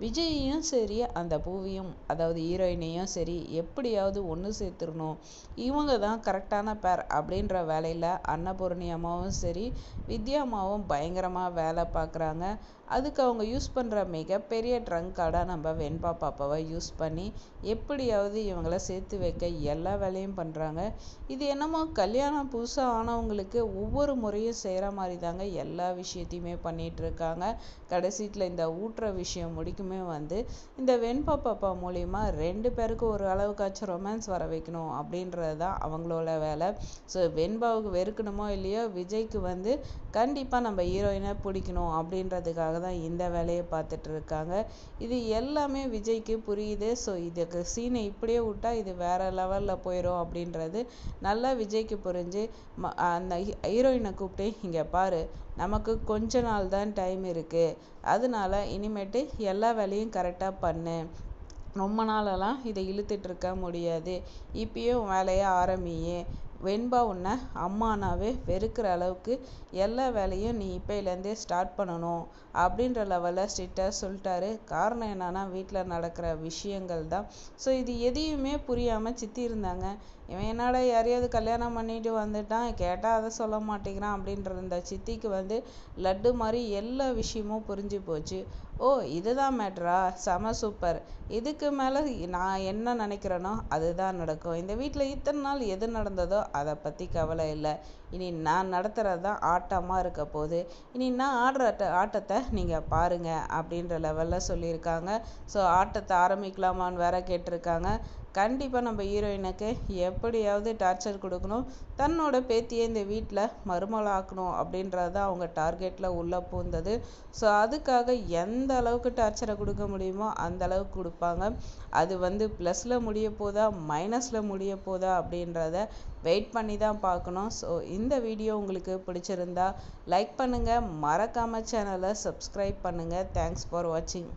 விஜயையும் சரி அந்த பூவியும் அதாவது ஹீரோயினையும் சரி எப்படியாவது ஒன்று சேர்த்துடணும். இவங்க தான் கரெக்டான பேர் அப்படின்ற வேலையில் அன்னபூர்ணி அம்மாவும் சரி வித்யா அம்மாவும் பயங்கரமாக வேலை பார்க்குறாங்க. அதுக்கு அவங்க யூஸ் பண்ணுற மிகப்பெரிய ட்ரங்க் கார்டாக நம்ம வெண்பா பாப்பாவை யூஸ் பண்ணி எப்படியாவது இவங்கள சேர்த்து வைக்க எல்லா வேலையும் பண்ணுறாங்க இது என்னமோ கல்யாணம் புதுசாக ஆனவங்களுக்கு ஒவ்வொரு முறையும் செய்கிற மாதிரி தாங்க எல்லா விஷயத்தையுமே பண்ணிகிட்ருக்காங்க கடைசியில் இந்த ஊட்டுற விஷயம் முடிக்கும் வந்து இந்த வெண்பா பாப்பா மூலிமா ரெண்டு பேருக்கு ஒரு அளவுக்காச்சும் ரொமான்ஸ் வர வைக்கணும் அப்படின்றது தான் அவங்களோட வேலை. ஸோ வெண்பாவுக்கு வெறுக்கணுமோ இல்லையோ விஜய்க்கு வந்து கண்டிப்பாக நம்ம ஹீரோயினை பிடிக்கணும் அப்படின்றதுக்காக தான் இந்த வேலையை பார்த்துட்டு இருக்காங்க. இது எல்லாமே விஜய்க்கு புரியுது. ஸோ இதுக்கு சீனை இப்படியே விட்டா இது வேற லெவலில் போயிடும் அப்படின்றது நல்லா விஜய்க்கு புரிஞ்சு ம அந்த ஹீரோயினை கூப்பிட்டு இங்கே பாரு நமக்கு கொஞ்ச நாள் தான் டைம் இருக்குது அதனால இனிமேட்டு எல்லா வேலையும் கரெக்டாக பண்ணு. ரொம்ப நாளெல்லாம் இதை இழுத்துட்டு இருக்க முடியாது. இப்போயும் வேலையை ஆரம்பியே. வெண்பா உன்னை அம்மானாவே வெறுக்கிற அளவுக்கு எல்லா வேலையும் நீ இப்போலேருந்தே ஸ்டார்ட் பண்ணணும் அப்படின்ற லெவலில் ஸ்ட்ரிக்டாக சொல்லிட்டாரு. காரணம் என்னன்னா வீட்டில் நடக்கிற விஷயங்கள் தான். ஸோ இது எதையுமே புரியாமல் சித்தி இருந்தாங்க. இவன் என்னடா யாரையாவது கல்யாணம் பண்ணிட்டு வந்துட்டான்? கேட்டால் அதை சொல்ல மாட்டேங்கிறான் அப்படின்ற இந்த சித்திக்கு வந்து லட்டு மாதிரி எல்லா விஷயமும் புரிஞ்சு போச்சு. ஓ இதுதான் மேட்ரா? செம சூப்பர். இதுக்கு மேலே நான் என்ன நினைக்கிறேனோ அதுதான் நடக்கும். இந்த வீட்டில் இத்தனை நாள் எது நடந்ததோ அதை பற்றி கவலை இல்லை. இனி நான் நடத்துகிறது தான் ஆட்டமாக இருக்க போகுது. இனி நான் ஆடுற ஆட்டத்தை நீங்கள் பாருங்கள் அப்படின்ற லெவலில் சொல்லியிருக்காங்க. ஸோ ஆட்டத்தை ஆரம்பிக்கலாமான்னு வேற கேட்டிருக்காங்க. கண்டிப்பாக நம்ம ஹீரோயினுக்கு எப்படியாவது டார்ச்சர் கொடுக்கணும். தன்னோட பேத்தியை இந்த வீட்டில் மறுமலாக்கணும் அப்படின்றது தான் அவங்க டார்கெட்டில் உள்ளே பூந்தது ஸோ அதுக்காக எந்த அளவுக்கு டார்ச்சரை கொடுக்க முடியுமோ அந்த அளவுக்கு கொடுப்பாங்க. அது வந்து ப்ளஸில் முடிய போதா மைனஸில் முடிய போதா அப்படின்றத வெயிட் பண்ணி தான் பார்க்கணும். ஸோ இந்த வீடியோ உங்களுக்கு பிடிச்சிருந்தா லைக் பண்ணுங்கள் மறக்காமல் சேனலை சப்ஸ்கிரைப் பண்ணுங்கள் தேங்க்ஸ் ஃபார் வாட்சிங்